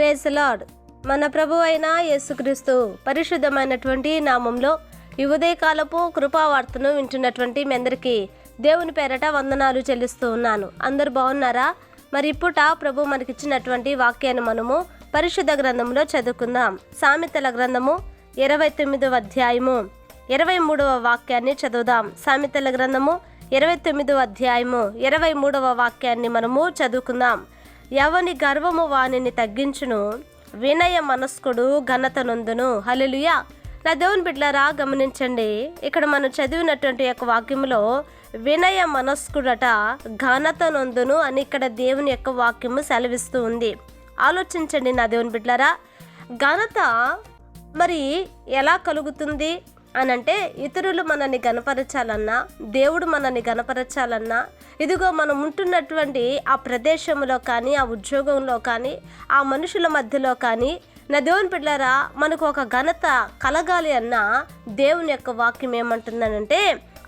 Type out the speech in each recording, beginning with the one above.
Praise lord మన ప్రభు అయిన యేసుక్రీస్తు పరిశుద్ధమైనటువంటి నామంలో ఈ ఉదయకాలపు కృపావార్తను వింటున్నటువంటి మీ అందరికీ దేవుని పేరట వందనాలు చెల్లిస్తూ ఉన్నాను. అందరు బాగున్నారా? మరి ఇప్పుట ప్రభు మనకిచ్చినటువంటి వాక్యాన్ని మనము పరిశుద్ధ గ్రంథంలో చదువుకుందాం. సామెతల గ్రంథము ఇరవై తొమ్మిదవ అధ్యాయము ఇరవై మూడవ వాక్యాన్ని చదువుదాం. సామెతల గ్రంథము ఇరవై తొమ్మిదవ అధ్యాయము ఇరవై మూడవ వాక్యాన్ని మనము చదువుకుందాం. ఎవని గర్వము వానిని తగ్గించును? వినయ మనస్కుడు ఘనత నొందును. హల్లెలూయా. నా దేవుని బిడ్డలారా గమనించండి. ఇక్కడ మనం చదివినటువంటి యొక్క వాక్యంలో వినయ మనస్కుడట ఘనత నొందును అని ఇక్కడ దేవుని యొక్క వాక్యము సెలవిస్తూ ఉంది. ఆలోచించండి నా దేవుని బిడ్డలారా. ఘనత మరి ఎలా కలుగుతుంది? అని అంటే ఇతరులు మనల్ని గనపరచాలన్నా దేవుడు మనల్ని గనపరచాలన్నా ఇదిగో మనం ఉంటున్నటువంటి ఆ ప్రదేశంలో కానీ ఆ ఉద్యోగంలో కానీ ఆ మనుషుల మధ్యలో కానీ నా దేవుని బిడ్డారా మనకు ఒక ఘనత కలగాలి అన్న దేవుని యొక్క వాక్యం ఏమంటుందనంటే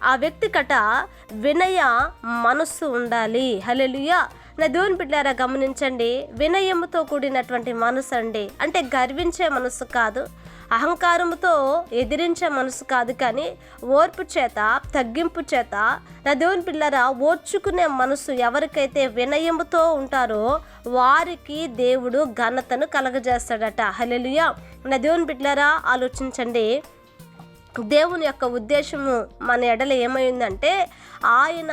ఆ వ్యక్తి కట వినయ మనస్సు ఉండాలి. హలెలుయా నా దేవుని బిడ్డారా గమనించండి వినయముతో కూడినటువంటి మనసు అండి. అంటే గర్వించే మనసు కాదు అహంకారముతో ఎదిరించే మనసు కాదు కానీ ఓర్పు చేత తగ్గింపు చేత నా దేవుని పిల్లరా ఓర్చుకునే మనసు ఎవరికైతే వినయముతో ఉంటారో వారికి దేవుడు ఘనతను కలగజేస్తాడట. హలెలుయా నా దేవుని ఆలోచించండి. దేవుని యొక్క ఉద్దేశము మన ఎడల ఏమైందంటే ఆయన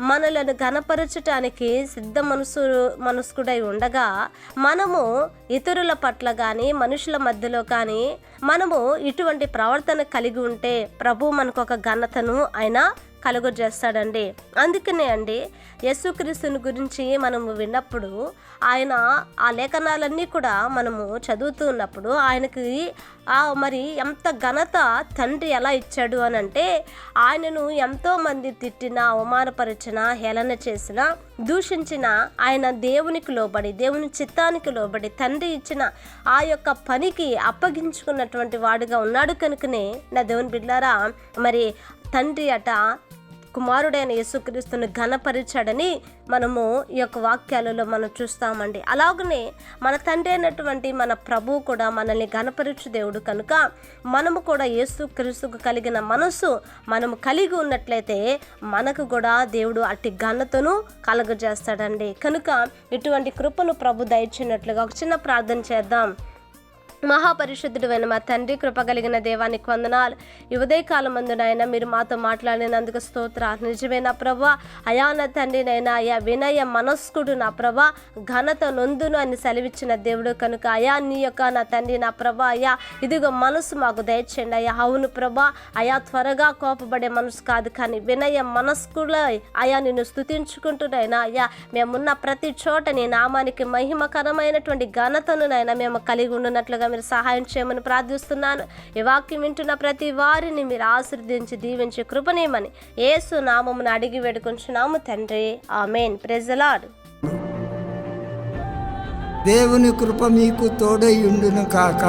మనలను గనపరచటానికి సిద్ధ మనసు మనస్కుడై ఉండగా మనము ఇతరుల పట్ల కానీ మనుషుల మధ్యలో కానీ మనము ఇటువంటి ప్రవర్తన కలిగి ఉంటే ప్రభు మనకు ఒక ఘనతను ఆయన కలుగజేస్తాడండి. అందుకనే అండి యేసుక్రీస్తుని గురించి మనము విన్నప్పుడు ఆయన ఆ లేఖనాలన్నీ కూడా మనము చదువుతూ ఉన్నప్పుడు ఆయనకి ఆ మరి ఎంత ఘనత తండ్రి ఎలా ఇచ్చాడు అని అంటే ఆయనను ఎంతోమంది తిట్టినా తిట్టిన హేళన చేసిన దూషించిన ఆయన దేవునికి లోబడి దేవుని చిత్తానికి లోబడి తండ్రి ఇచ్చిన ఆ యొక్క పనికి అప్పగించుకున్నటువంటి వాడుగా ఉన్నాడు కనుకనే నా దేవుని బిడ్డారా మరి తండ్రి అట కుమారుడైన యేసుక్రీస్తుని ఘనపరిచాడని మనము ఈ యొక్క వాక్యాలలో మనం చూస్తామండి. అలాగనే మన తండ్రి అయినటువంటి మన ప్రభు కూడా మనల్ని ఘనపరిచు దేవుడు కనుక మనము కూడా యేసుక్రీస్తుకు కలిగిన మనసు మనము కలిగి ఉన్నట్లయితే మనకు కూడా దేవుడు అట్టి ఘనతను కలుగజేస్తాడండి. కనుక ఇటువంటి కృపను ప్రభు దయచినట్లుగా ఒక చిన్న ప్రార్థన చేద్దాం. మహాపరిశుద్ధుడు అయిన మా తండ్రి కృప కలిగిన దేవానికి వందనాలు. ఈ ఉదయకాలం మందు మీరు మాతో మాట్లాడినందుకు స్తోత్ర నిజమైన ప్రభా? అయా నా తండ్రి నైనా అయా వినయ మనస్కుడు నా ప్రభా. ఘనత నొందును అని సెలవిచ్చిన దేవుడు కనుక అయా నీ యొక్క నా తండ్రి నా ప్రభా అయా. ఇదిగో మనసు మాకు దయచేయండి అయ్యా అవును ప్రభా అయా త్వరగా కోపపడే మనసు కాదు కానీ వినయ మనస్కుల అయా నిన్ను స్థుతించుకుంటున్నాయినా అయ్యా మేమున్న ప్రతి చోట నీ నామానికి మహిమకరమైనటువంటి ఘనతను నైనా మేము కలిగి ఉండున్నట్లుగా మీరు సహాయం చేయమని ప్రార్థిస్తున్నాను. ఈ వాక్యం వింటున్న ప్రతి వారిని మీరు ఆశీర్దించి దీవించి కృపనేమని ఏసు నామమును అడిగి వేడుకుంటున్నాము తండ్రి. ఆమెన్. ప్రెజలాడ్ దేవుని కృప మీకు తోడై ఉండును కాక.